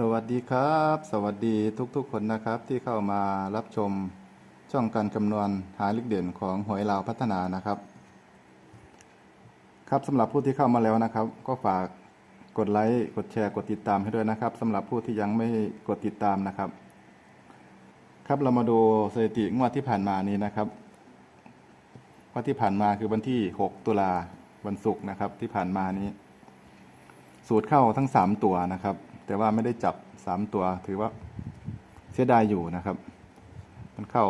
สวัสดีครับ สวัสดีทุกๆคนนะครับที่เข้ามารับชมช่องการคำนวณหาเลขเด่นของหวยลาวพัฒนานะครับ ครับสำหรับผู้ที่เข้ามาแล้วนะครับ ก็ฝากกดไลค์กดแชร์กดติดตามให้ด้วยนะครับสำหรับผู้ที่ยังไม่กดติดตามนะครับ ครับเรามาดูสถิติงวดที่ผ่านมานี้นะครับงวดที่ผ่านมาคือวันที่ 6 ตุลาวันศุกร์นะครับที่ผ่านมานี้ สูตรเข้าทั้งสามตัวนะครับ แต่ว่าไม่ได้จับสามตัว ถือว่าเสียดายอยู่นะครับ มันเข้า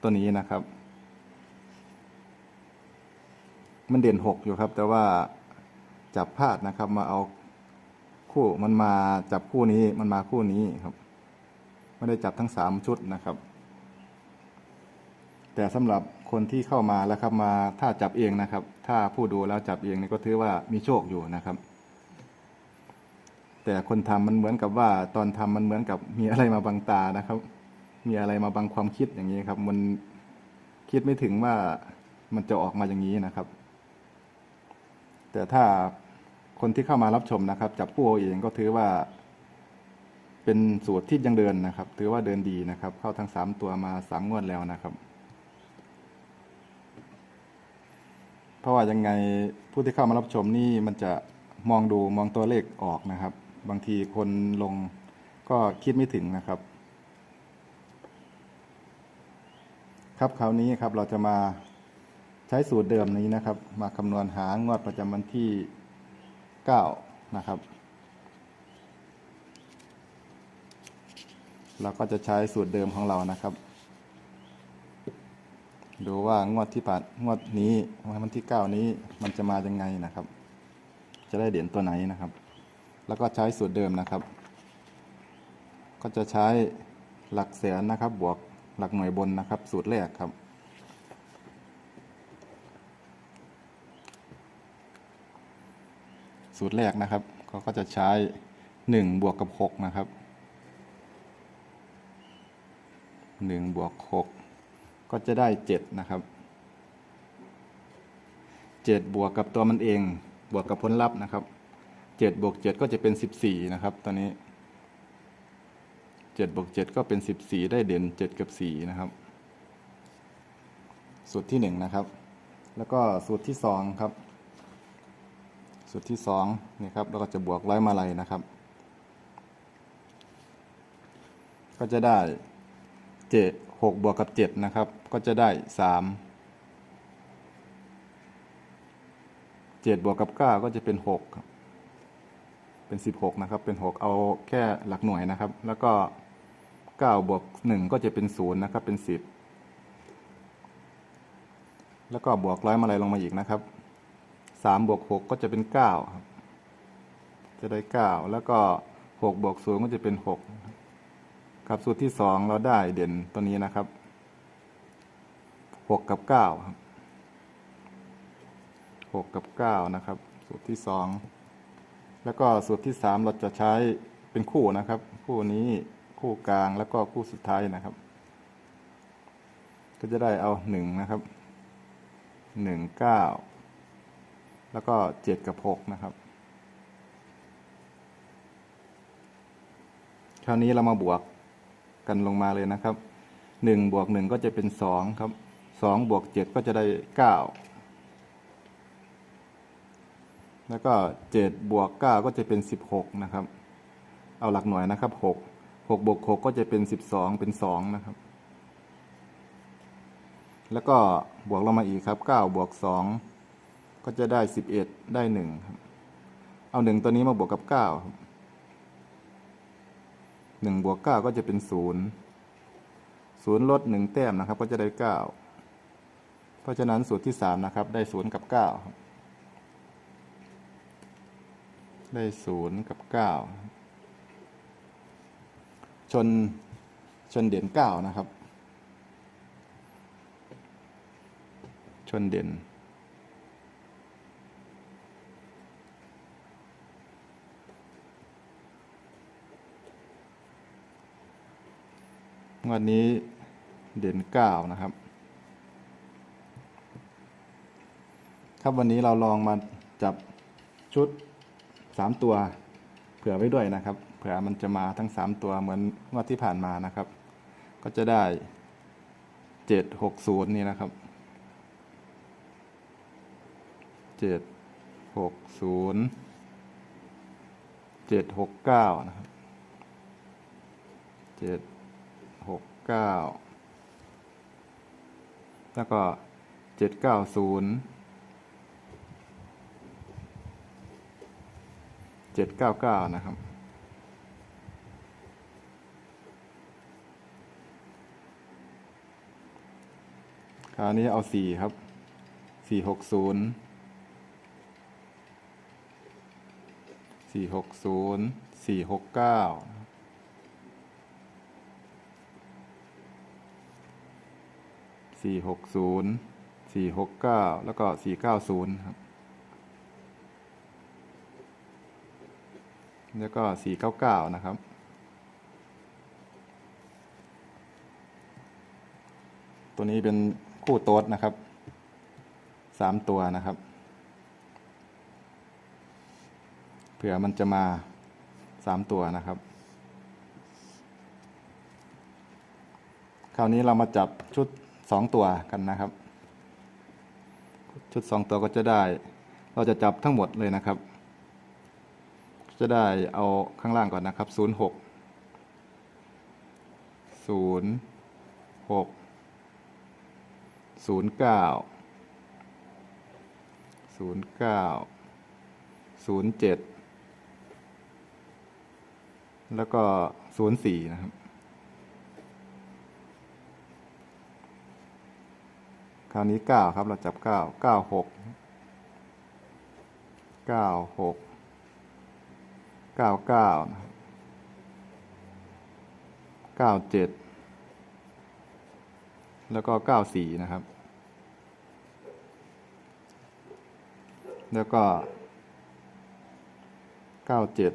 ตัวนี้นะครับ มันเด่นหกอยู่ครับ แต่ว่าจับพลาดนะครับ มาเอาคู่มันมาจับคู่นี้มันมาคู่นี้ครับไม่ได้จับทั้งสามชุดนะครับ แต่สำหรับคนที่เข้ามาแล้วครับมาถ้าจับเองนะครับ ถ้าผู้ดูแล้วจับเองนี่ก็ถือว่ามีโชคอยู่นะครับ แต่คนทำมันเหมือนกับว่าตอนทำมันเหมือนกับมีอะไรมาบังตานะครับ มีอะไรมาบังความคิดอย่างนี้ครับ มันคิดไม่ถึงว่ามันจะออกมาอย่างนี้นะครับ แต่ถ้าคนที่เข้ามารับชมนะครับ จับผู้เอาเองก็ถือว่า เป็นสูตรที่ยังเดินนะครับ ถือว่าเดินดีนะครับ เข้าทั้งสามตัวมาสามงวดแล้วนะครับ เพราะว่ายังไงผู้ที่เข้ามารับชมนี่มันจะมองดูมองตัวเลขออกนะครับ บางทีคนลงก็คิดไม่ถึงนะครับ ครับคราวนี้ครับเราจะมาใช้สูตรเดิมนี้นะครับ มาคำนวณหางวดประจำวันที่ 9 นะครับ เราก็จะใช้สูตรเดิมของเรานะครับ ดูว่างวดที่ผ่านงวดนี้วันที่เก้านี้มันจะมายังไงนะครับ จะได้เด่นตัวไหนนะครับ แล้วก็ใช้สูตรเดิมนะครับ ก็จะใช้หลักแสนนะครับ บวกหลักหน่วยบนนะครับ สูตรแรกครับ สูตรแรกนะครับเขาก็จะใช้หนึ่งบวกกับหกนะครับหนึ่งบวกหกก็จะได้เจ็ดนะครับเจ็ดบวกกับตัวมันเอง บวกกับผลลัพธ์นะครับ เจ็ดบวกเจ็ดก็จะเป็นสิบสี่นะครับ ตอนนี้เจ็ดบวกเจ็ดก็เป็นสิบสี่ได้เด่นเจ็ดกับสี่นะครับ สูตรที่หนึ่งนะครับ แล้วก็สูตรที่สองครับ สูตรที่สองนี่ครับเราก็จะบวกร้อยมาลัยนะครับ ก็จะได้เจ็ดหกบวกกับเจ็ดนะครับ ก็จะได้สามเจ็ดบวกกับเก้าก็จะเป็นหกครับ เป็นสิบหกนะครับ เป็นหกเอาแค่หลักหน่วยนะครับ แล้วก็เก้าบวกหนึ่งก็จะเป็นศูนย์นะครับ เป็นสิบแล้วก็บวกร้อยมาลัยลงมาอีกนะครับสามบวกหกก็จะเป็นเก้าครับ จะได้เก้าแล้วก็หกบวกศูนย์ก็จะเป็นหกครับสูตรที่สองเราได้เด่นตัวนี้นะครับหกกับเก้าครับหกกับเก้านะครับ สูตรที่สอง แล้วก็สูตรที่สามเราจะใช้เป็นคู่นะครับ คู่นี้คู่กลางแล้วก็คู่สุดท้ายนะครับ ก็จะได้เอาหนึ่งนะครับหนึ่งเก้าแล้วก็เจ็ดกับหกนะครับ คราวนี้เรามาบวกกันลงมาเลยนะครับหนึ่งบวกหนึ่งก็จะเป็นสองครับสองบวกเจ็ดก็จะได้เก้า แล้วก็เจ็ดบวกเก้าก็จะเป็นสิบหกนะครับ เอาหลักหน่วยนะครับหกหกบวกหกก็จะเป็นสิบสองเป็นสองนะครับ แล้วก็บวกลงมาอีกครับเก้าบวกสองก็จะได้สิบเอ็ดได้หนึ่งครับ เอาหนึ่งตัวนี้มาบวกกับเก้าครับหนึ่งบวกเก้าก็จะเป็นศูนย์ศูนย์ลดหนึ่งแต้มนะครับ ก็จะได้เก้าเพราะฉะนั้นสูตรที่สามนะครับ ได้ศูนย์กับเก้าครับ ได้ศูนย์กับเก้าชนชนเด่นเก้านะครับ ชนเด่นวันนี้เด่นเก้านะครับ ครับวันนี้เราลองมาจับชุด 3 ตัวเผื่อไว้ด้วยนะครับ เผื่อมันจะมาทั้ง 3 ตัวเหมือนงวดที่ผ่านมานะครับ ก็จะได้ 760 นี่นะครับ 760 769 นะครับ 769 แล้วก็ 790 เจ็ดเก้าเก้านะครับ คราวนี้เอาสี่ครับสี่หกศูนย์สี่หกศูนย์สี่หกเก้าสี่หกศูนย์สี่หกเก้าแล้วก็สี่เก้าศูนย์ครับ แล้วก็สี่เก้าเก้านะครับ ตัวนี้เป็นคู่โต๊ดนะครับสามตัวนะครับ เผื่อมันจะมาสามตัวนะครับ คราวนี้เรามาจับชุดสองตัวกันนะครับ ชุดสองตัวก็จะได้ เราจะจับทั้งหมดเลยนะครับ จะได้เอาข้างล่างก่อนนะครับศูนย์หกศูนย์หกศูนย์เก้าศูนย์เก้าศูนย์เจ็ดแล้วก็ศูนย์สี่นะครับ คราวนี้เก้าครับ เราจับเก้าเก้าหก เก้าเก้าเก้าเจ็ดแล้วก็เก้าสี่นะครับ แล้วก็เก้าเจ็ด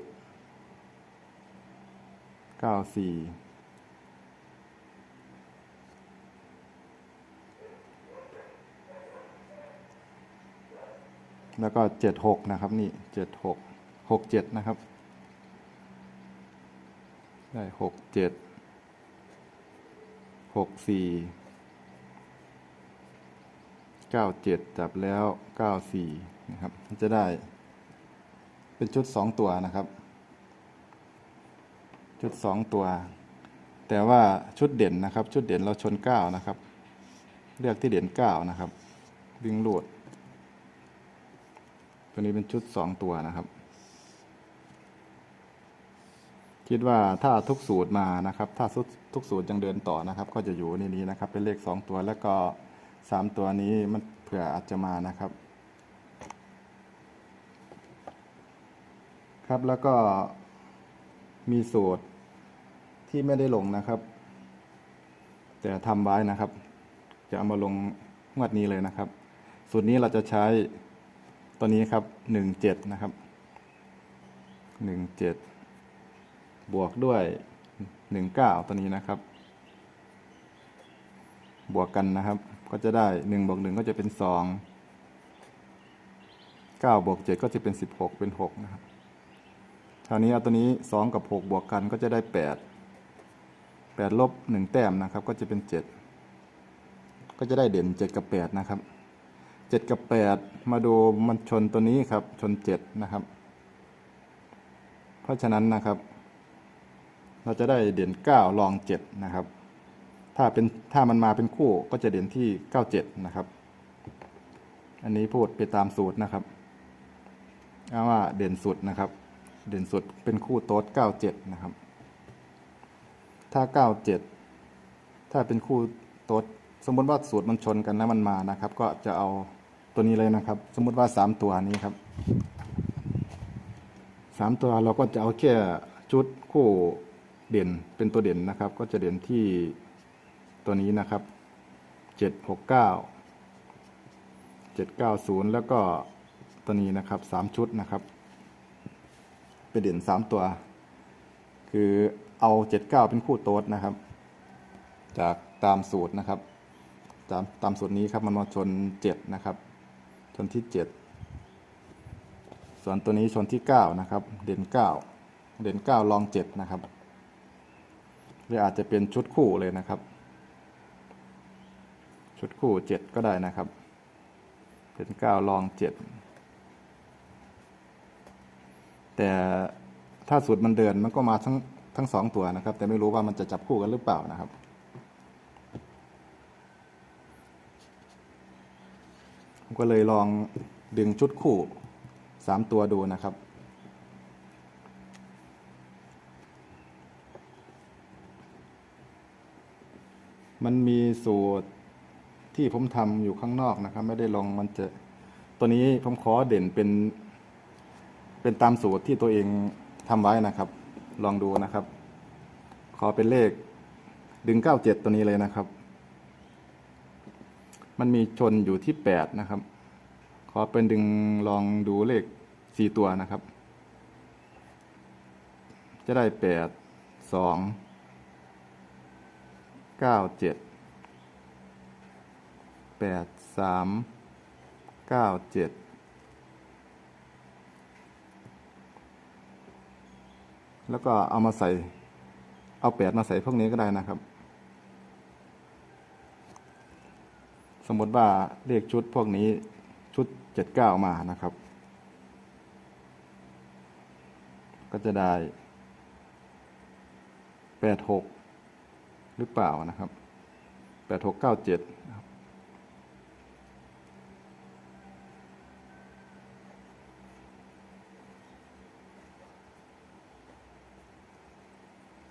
เก้าสี่แล้วก็เจ็ดหกนะครับ นี่เจ็ดหกหกเจ็ดนะครับ ได้หกเจ็ดหกสี่เก้าเจ็ดจับแล้วเก้าสี่นะครับจะได้ เป็นชุดสองตัวนะครับ ชุดสองตัว แต่ว่าชุดเด่นนะครับ ชุดเด่นเราชนเก้านะครับ เลือกที่เด่นเก้านะครับวิ่งลูดตัวนี้เป็นชุดสองตัวนะครับ คิดว่าถ้าทุกสูตรมานะครับ ถ้าทุกสูตรยังเดินต่อนะครับ ก็จะอยู่ในนี้นะครับ เป็นเลขสองตัวแล้วก็สามตัวนี้มันเผื่ออาจจะมานะครับ ครับแล้วก็มีสูตรที่ไม่ได้ลงนะครับ แต่ทำไว้นะครับ จะเอามาลงงวดนี้เลยนะครับ สูตรนี้เราจะใช้ตัวนี้ครับหนึ่งเจ็ดนะครับหนึ่งเจ็ด บวกด้วยหนึ่งเก้าตัวนี้นะครับ บวกกันนะครับ ก็จะได้หนึ่งบวกหนึ่งก็จะเป็นสองเก้าบวกเจ็ดก็จะเป็นสิบหกเป็นหกนะครับคราวนี้เอาตัวนี้สองกับหกบวกกันก็จะได้แปดแปดลบหนึ่งแต้มนะครับ ก็จะเป็นเจ็ดก็จะได้เด่นเจ็ดกับแปดนะครับเจ็ดกับแปดมาดูมันชนตัวนี้ครับ ชนเจ็ดนะครับ เพราะฉะนั้นนะครับ เราจะได้เด่นเก้ารองเจ็ดนะครับ ถ้าเป็นถ้ามันมาเป็นคู่ก็จะเด่นที่เก้าเจ็ดนะครับ อันนี้พูดไปตามสูตรนะครับเอาว่าเด่นสุดนะครับ เด่นสุดเป็นคู่โต๊ดเก้าเจ็ดนะครับ ถ้าเก้าเจ็ดถ้าเป็นคู่โต๊ดสมมติว่าสูตรมันชนกันแล้วมันมานะครับ ก็จะเอาตัวนี้เลยนะครับ สมมติว่าสามตัวนี้ครับสามตัวเราก็จะเอาแค่ชุดคู่ เด่นเป็นตัวเด่นนะครับ ก็จะเด่นที่ตัวนี้นะครับเจ็ดหกเก้าเจ็ดเก้าศูนย์แล้วก็ตัวนี้นะครับสามชุดนะครับเป็นเด่นสามตัว คือเอาเจ็ดเก้าเป็นคู่โต๊ดนะครับ จากตามสูตรนะครับ ตามตามสูตรนี้ครับมันมาชนเจ็ดนะครับ ชนที่เจ็ดส่วนตัวนี้ชนที่เก้านะครับ เด่นเก้าเด่นเก้าลองเจ็ดนะครับ รืออาจจะเป็นชุดคู่เลยนะครับ ชุดคู่เจ็ดก็ได้นะครับ เป็นเก้าลองเจ็ดแต่ถ้าสูตรมันเดินมันก็มาทั้งทั้งสองตัวนะครับ แต่ไม่รู้ว่ามันจะจับคู่กันหรือเปล่านะครับผมก็เลยลองดึงชุดคู่สามตัวดูนะครับ มันมีสูตรที่ผมทำอยู่ข้างนอกนะครับ ไม่ได้ลงมันจะตัวนี้ผมขอเด่นเป็น เป็นตามสูตรที่ตัวเองทำไว้นะครับ ลองดูนะครับ ขอเป็นเลขดึงเก้าเจ็ดตัวนี้เลยนะครับ มันมีชนอยู่ที่แปดนะครับ ขอเป็นดึงลองดูเลขสี่ตัวนะครับ จะได้แปดสอง เก้าเจ็ดแปดสามเก้าเจ็ดแล้วก็เอามาใส่ เอาแปดมาใส่พวกนี้ก็ได้นะครับ สมมติว่าเลขชุดพวกนี้ชุดเจ็ดเก้ามานะครับ ก็จะได้แปดหก หรือเปล่านะครับแปดหกเก้าเจ็ด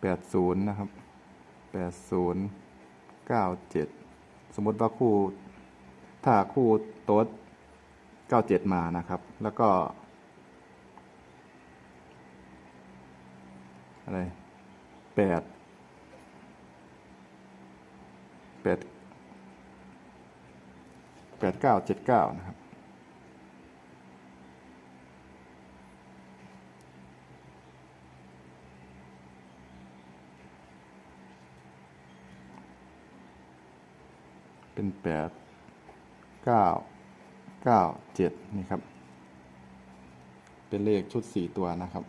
แปดศูนย์นะครับแปดศูนย์เก้าเจ็ดสมมติว่าคู่ถ้าคู่โต๊ดเก้าเจ็ดมานะครับ แล้วก็อะไรแปดแปด แปดเก้าเจ็ดเก้านะครับเป็นแปดเก้าเก้าเจ็ดนี่ครับ เป็นเลขชุดสี่ตัวนะครับ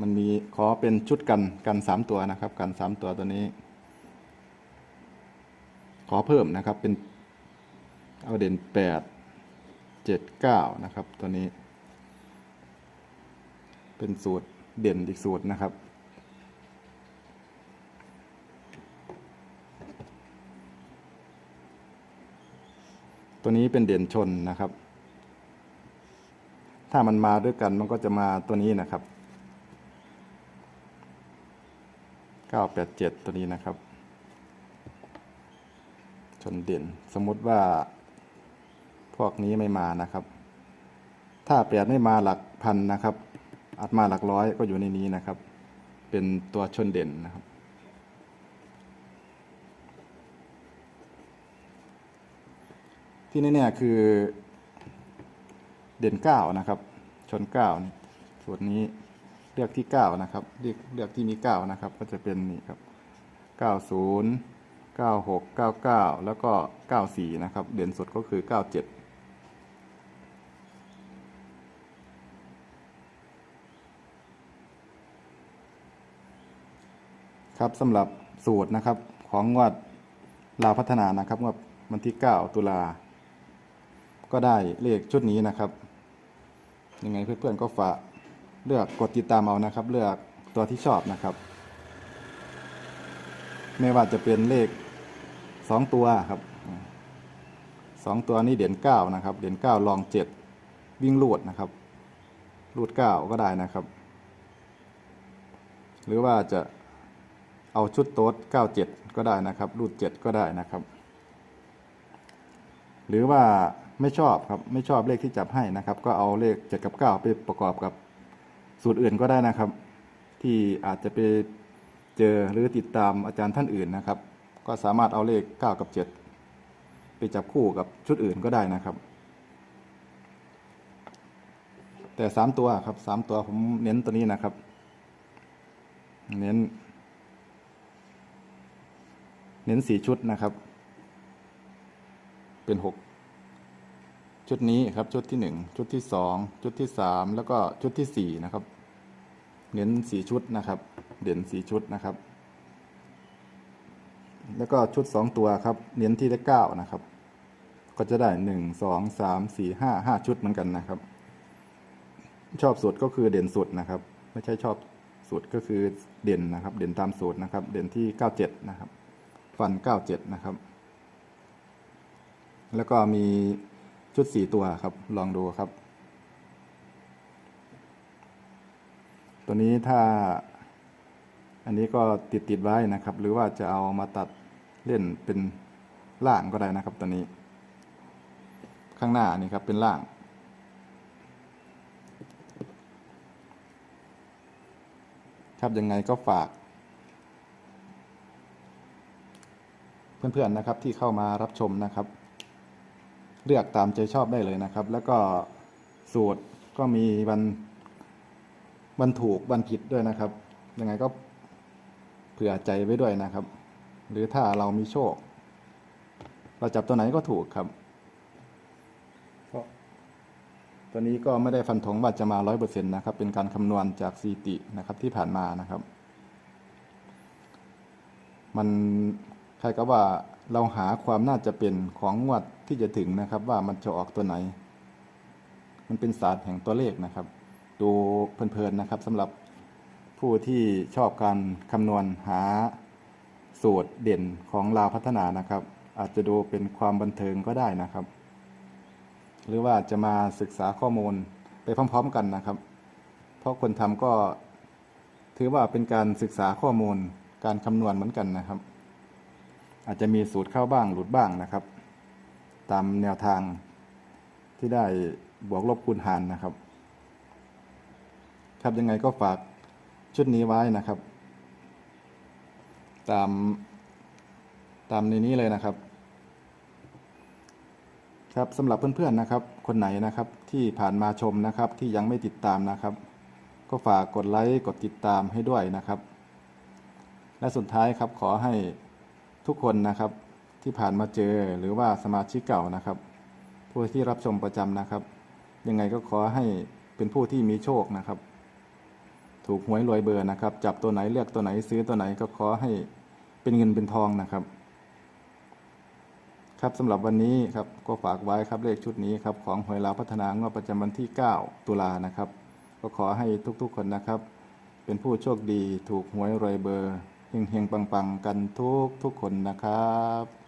มันมีขอเป็นชุดกันกันสามตัวนะครับ กันสามตัวตัวนี้ ขอเพิ่มนะครับเป็นเอาเด่นแปดเจ็ดเก้านะครับ ตัวนี้ เป็นสูตรเด่นอีกสูตรนะครับตัวนี้เป็นเด่นชนนะครับ ถ้ามันมาด้วยกันมันก็จะมาตัวนี้นะครับ 987 ตัวนี้นะครับ ชนเด่นสมมุติว่า พวกนี้ไม่มานะครับ ถ้าแปดไม่มาหลักพันนะครับอาจมาหลักร้อยก็อยู่ในนี้นะครับ เป็นตัวชนเด่นนะครับที่แน่ๆคือเด่นเก้านะครับ ชนเก้าส่วนนี้ เลือกที่เก้านะครับ เลือกเลือกที่มีเก้านะครับ ก็จะเป็นนี่ครับเก้าศูนย์เก้าหกเก้าเก้าแล้วก็เก้าสี่นะครับ เด่นสุดก็คือเก้าเจ็ดครับสำหรับสูตรนะครับของงวดลาวพัฒนานะครับงวดวันที่ 9 ตุลา ก็ได้เลขชุดนี้นะครับ ยังไงเพื่อนๆก็ฝาก เลือกกดติดตามเอานะครับ เลือกตัวที่ชอบนะครับ ไม่ว่าจะเป็นเลขสองตัวครับสองตัวนี้เด่นเก้านะครับ เด่นเก้าลองเจ็ดวิ่งลูดนะครับลูดเก้าก็ได้นะครับ หรือว่าจะเอาชุดโต๊ดเก้าเจ็ดก็ได้นะครับรูดเจ็ดก็ได้นะครับ หรือว่าไม่ชอบครับไม่ชอบเลขที่จับให้นะครับ ก็เอาเลขเจ็ดกับเก้าไปประกอบกับ สูตรอื่นก็ได้นะครับ ที่อาจจะไปเจอหรือติดตามอาจารย์ท่านอื่นนะครับ ก็สามารถเอาเลขเก้ากับเจ็ดไปจับคู่กับชุดอื่นก็ได้นะครับ แต่สามตัวครับสามตัวผมเน้นตัวนี้นะครับ เน้น เน้นสี่ชุดนะครับ เป็นหก ชุดนี้ครับชุดที่หนึ่งชุดที่สองชุดที่สามแล้วก็ชุดที่สี่นะครับเน้นสี่ชุดนะครับ เด่นสี่ชุดนะครับ แล้วก็ชุดสองตัวครับ เน้นที่เลขเก้านะครับ ก็จะได้หนึ่งสองสามสี่ห้าห้าชุดเหมือนกันนะครับ ชอบสุดก็คือเด่นสุดนะครับ ไม่ใช่ชอบสุดก็คือเด่นนะครับ เด่นตามสูตรนะครับ เด่นที่เก้าเจ็ดนะครับ ฟันเก้าเจ็ดนะครับ แล้วก็มี ชุดสี่ตัวครับ ลองดูครับ ตัวนี้ถ้า อันนี้ก็ติดติดไว้นะครับ หรือว่าจะเอามาตัดเล่นเป็นล่างก็ได้นะครับ ตัวนี้ ข้างหน้านี่ครับเป็นล่างครับยังไงก็ฝาก เพื่อนๆนะครับที่เข้ามารับชมนะครับ เลือกตามใจชอบได้เลยนะครับ แล้วก็สูตรก็มีวันวันถูกวันผิดด้วยนะครับ ยังไงก็เผื่อใจไว้ด้วยนะครับ หรือถ้าเรามีโชค เราจับตัวไหนก็ถูกครับตัวนี้ก็ไม่ได้ฟันธงว่าจะมาร้อยเปอร์เซ็นต์นะครับ เป็นการคำนวณจากสถิตินะครับที่ผ่านมานะครับ มันใครก็ว่าเราหาความน่าจะเป็นของงวด ที่จะถึงนะครับ ว่ามันจะออกตัวไหน มันเป็นศาสตร์แห่งตัวเลขนะครับ ดูเพลินๆนะครับสำหรับผู้ที่ชอบการคำนวณหาสูตรเด่นของลาวพัฒนานะครับ อาจจะดูเป็นความบันเทิงก็ได้นะครับ หรือว่าจะมาศึกษาข้อมูลไปพร้อม ๆ กันนะครับ เพราะคนทำก็ถือว่าเป็นการศึกษาข้อมูลการคำนวณเหมือนกันนะครับ อาจจะมีสูตรเข้าบ้างหลุดบ้างนะครับ ตามแนวทางที่ได้บวกลบคูณหารนะครับ ครับยังไงก็ฝากชุดนี้ไว้นะครับ ตามตามในนี้เลยนะครับ ครับสำหรับเพื่อนๆนะครับ คนไหนนะครับที่ผ่านมาชมนะครับที่ยังไม่ติดตามนะครับ ก็ฝากกดไลค์กดติดตามให้ด้วยนะครับ และสุดท้ายครับขอให้ทุกคนนะครับ ที่ผ่านมาเจอหรือว่าสมาชิกเก่านะครับ ผู้ที่รับชมประจำนะครับ ยังไงก็ขอให้เป็นผู้ที่มีโชคนะครับ ถูกหวยรวยเบอร์นะครับ จับตัวไหนเลือกตัวไหนซื้อตัวไหนก็ขอให้เป็นเงินเป็นทองนะครับ ครับสำหรับวันนี้ครับก็ฝากไว้ครับเลขชุดนี้ครับของหวยลาวพัฒนางวดประจำวันที่ 9 ตุลานะครับ ก็ขอให้ทุกๆคนนะครับ เป็นผู้โชคดี ถูกหวยรวยเบอร์เฮงๆปังๆ กันทุกทุกๆคนนะครับ